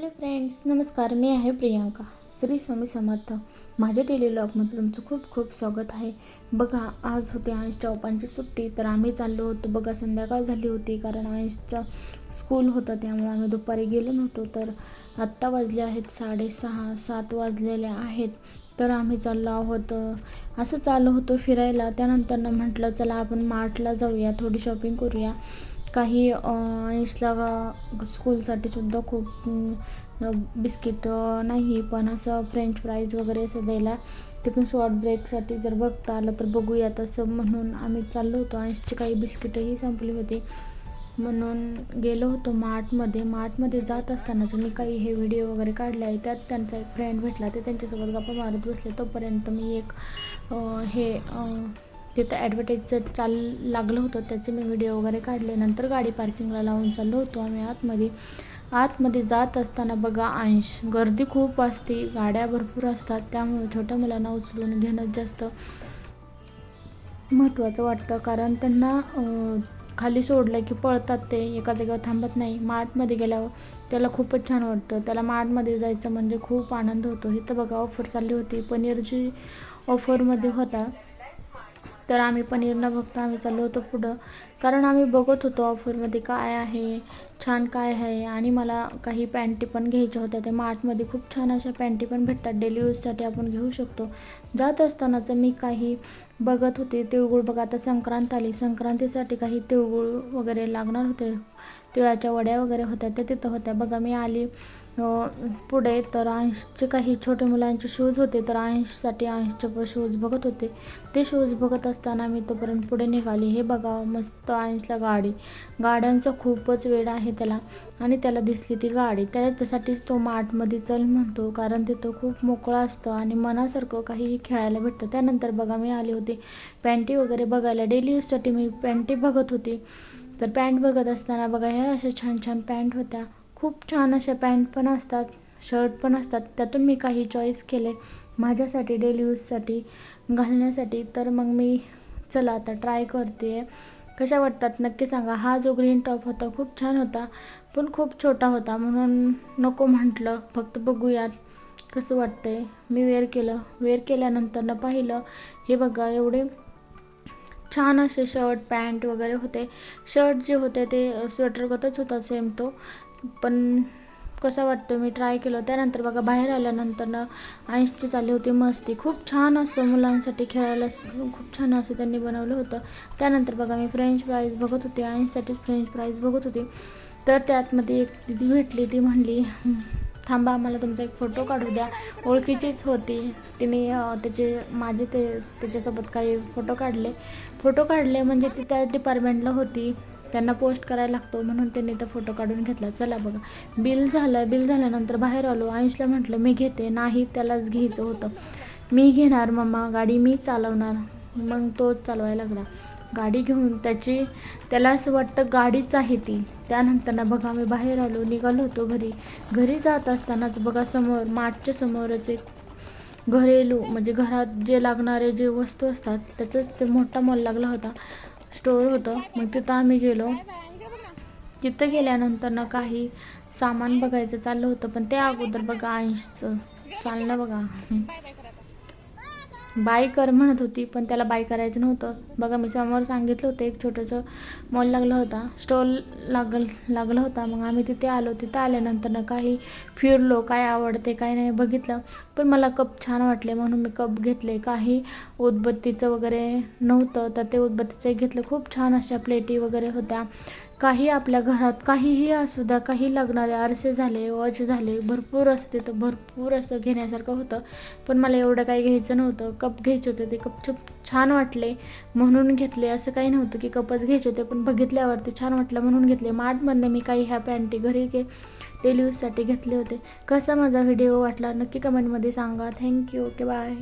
Hello friends नमस्कार. मी आहे प्रियांका. श्री स्वामी समर्थ. माझ्या डेली ब्लॉगमध्ये तुमचं खूप खूप स्वागत आहे. बघा आज होते अंशच्या ओपांची सुट्टी तर आम्ही चाललो होतो. बघा संध्याकाळ झाली होती कारण अंशचं स्कूल होतं त्यामुळे आम्ही दुपारी गेलो नव्हतो. तर आत्ता वाजले आहेत साडेसहा सात वाजलेले आहेत. तर आम्ही चाललो आहोत असं चाललो होतो फिरायला. त्यानंतर म्हटलं चला आपण मार्टला जाऊया थोडी शॉपिंग करूया. काही अंशला स्कूलसाठी सुद्धा खूप बिस्किट नाही पण असं फ्रेंच फ्राईज वगैरे असं द्यायला. ते पण शॉर्ट ब्रेकसाठी जर बघता आलं तर बघूयात असं म्हणून आम्ही चाललो होतो आणि काही बिस्किटंही संपली होती. म्हणून गेलो होतो मार्टमध्ये. मार्टमध्ये जात असतानाच मी काही हे व्हिडिओ वगैरे काढले आहे त्यात त्यांचा एक फ्रेंड भेटला. ते त्यांच्यासोबत गप्पा मारत बसले. तोपर्यंत मी एक हे तिथं ॲडव्हर्टाईजचं चाल लागलं होतं त्याचे मी व्हिडिओ वगैरे काढले. नंतर गाडी पार्किंगला लावून चाललो होतो आम्ही आतमध्ये. आतमध्ये जात असताना बघा अंश गर्दी खूप असते गाड्या भरपूर असतात. त्यामुळे छोट्या मुलांना उचलून घेणं जास्त महत्त्वाचं वाटतं. कारण त्यांना खाली सोडलं की पळतात ते एका जागेवर थांबत नाही. मार्टमध्ये गेल्यावर त्याला खूपच छान वाटतं. त्याला मार्टमध्ये जायचं म्हणजे खूप आनंद होतो. इथं बघा ऑफर चालली होती. पनीरची ऑफरमध्ये होता. तर आम्ही पनीर न बघता आम्ही चाललो होतो पुढं. कारण आम्ही बघत होतो ऑफरमध्ये काय आहे छान काय आहे आणि मला काही पॅन्टी पण घ्यायच्या होत्या. त्या मार्टमध्ये खूप छान अशा पॅन्टी पण भेटतात. डेली यूजसाठी आपण घेऊ शकतो. जात असतानाचं मी काही बघत होते. तिळगुळ बघा आता संक्रांत आली. संक्रांतीसाठी काही तिळगुळ वगैरे लागणार होते. तिळाच्या वड्या वगैरे होत्या त्या तिथं होत्या. बघा मी आली पुढे तर अंशचे काही छोटे मुलांचे शूज होते तर अंशसाठी अंशचे शूज बघत होते. ते शूज बघत असताना मी तोपर्यंत पुढे निघाली. हे बघा मस्त अंशला गाडी. गाड्यांचा खूपच वेळ आहे त्याला आणि त्याला दिसली ती गाडी. त्याच्यासाठीच तो मार्टमध्ये चल म्हणतो कारण तिथं खूप मोकळं असतं आणि मनासारखं काहीही खेळायला भेटतं. त्यानंतर बघा मी आली होती. पॅन्टी वगैरे बघायला. डेली यूजसाठी मी पॅन्टी बघत होती. तर पॅन्ट बघत असताना बघा ह्या अशा छान छान पॅन्ट होत्या. खूप छान अशा पॅन्ट पण असतात शर्ट पण असतात. त्यातून मी काही चॉईस केले माझ्यासाठी डेली यूजसाठी घालण्यासाठी. तर मग मी चला आता ट्राय करते कशा वाटतात? नक्की सांगा. हा जो ग्रीन टॉप होता खूप छान होता पण खूप छोटा होता. म्हणून नको म्हटलं. फक्त बघूयात कसं वाटतंय. मी वेअर केलं. वेअर केल्यानंतर न पाहिलं. हे बघा एवढे छान असे शर्ट पॅन्ट वगैरे होते. शर्ट जे होते ते स्वेटरगतच होता सेम तो. पण कसा वाटतो मी ट्राय केलं. त्यानंतर बघा बाहेर आल्यानंतर ना ऐंशी चालली होती मस्ती. खूप छान असं मुलांसाठी खेळायला खूप छान असं त्यांनी बनवलं होतं. त्यानंतर बघा मी फ्रेंच फ्राईज बघत होते. ऐंशीसाठीच फ्रेंच फ्राईज बघत होते. तर त्यातमध्ये एक दिदी भेटली ती म्हणली थांबा आम्हाला तुमचा एक फोटो काढू द्या. ओळखीचीच होती. तिने त्याचे माझे ते त्याच्यासोबत काही फोटो काढले. फोटो काढले म्हणजे ती त्या डिपार्टमेंटला होती. त्यांना पोस्ट करायला लागतो म्हणून त्यांनी तो फोटो काढून घेतला. चला बघा. बिल झालं बिल झाल्यानंतर बाहेर आलो. आयुषला म्हटलं मी घेते. नाही त्यालाच घ्यायचं होतं. मी घेणार मम्मा. गाडी मी चालवणार. मग तोच चालवायला लागला. गाडी घेऊन त्याची त्याला असं वाटतं गाडीच आहे ती. त्यानंतर ना बघा मी बाहेर आलो निघालो होतो घरी. घरी जात असतानाच बघा समोर माठच्या समोरच एक घरेलू म्हणजे घरात जे लागणारे जे वस्तू असतात त्याचंच ते मोठा मॉल लागला होता. स्टोअर होतं. मग तिथं आम्ही गेलो. तिथं गेल्यानंतर ना काही सामान बघायचं चाललं होतं पण त्या अगोदर बघा ऐंशीचं चाललं बघा. बाय कर म्हणत होती पण त्याला बाय करायचं नव्हतं. बघा मी समोर सांगितलं होतं एक छोटंसं मॉल लागलं होता. स्टॉल लागल लागला होता. मग आम्ही तिथे आलो. तिथं आल्यानंतर ना काही फिरलो काय आवडते काय नाही बघितलं. पण मला कप छान वाटले म्हणून मी कप घेतले. काही उदबत्तीचं वगैरे नव्हतं तर ते उदबत्तीचं घेतलं. खूप छान अशा प्लेटी वगैरे होत्या. काही आपल्या घरात काहीही असू द्या काही लागणारे आरसे झाले वॉच झाले भरपूर असते तर भरपूर असं घेण्यासारखं होतं. पण मला एवढं काही घ्यायचं नव्हतं. कप घ्यायचे होते ते कप खूप छान वाटले म्हणून घेतले. असं काही नव्हतं की कपच घ्यायचे होते पण बघितल्यावरती छान वाटलं म्हणून घेतले. मार्टमधनं मी काही ह्या पॅन्टी घरी घे डेली यूजसाठी घेतले होते. कसा माझा व्हिडिओ वाटला नक्की कमेंटमध्ये सांगा. Thank you. Okay bye.